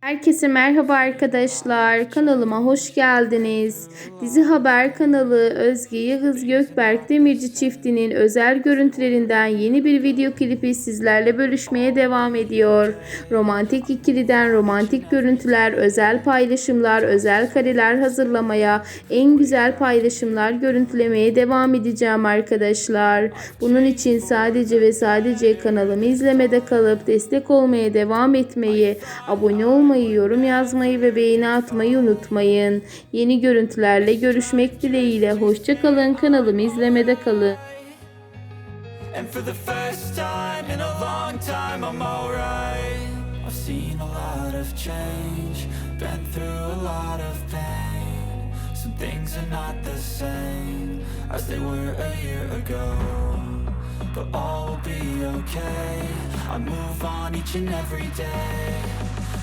Herkese merhaba arkadaşlar. Kanalıma hoş geldiniz. Dizi Haber kanalı Özge Yağız Gökberk Demirci çiftinin özel görüntülerinden yeni bir video klipi sizlerle bölüşmeye devam ediyor. Romantik ikiliden romantik görüntüler, özel paylaşımlar, özel kareler hazırlamaya, en güzel paylaşımlar görüntülemeye devam edeceğim arkadaşlar. Bunun için sadece ve sadece kanalımı izlemede kalıp destek olmaya devam etmeyi, abone olmayı, yorum yazmayı ve beğeni atmayı unutmayın. Yeni görüntülerle görüşmek dileğiyle. Hoşçakalın. Kanalımı izlemede kalın. And for the first time in a long time, I'm alright. I've seen a lot of change, been through a lot of pain. Some things are not the same as they were a year ago. But all will be okay. I move on each and every day.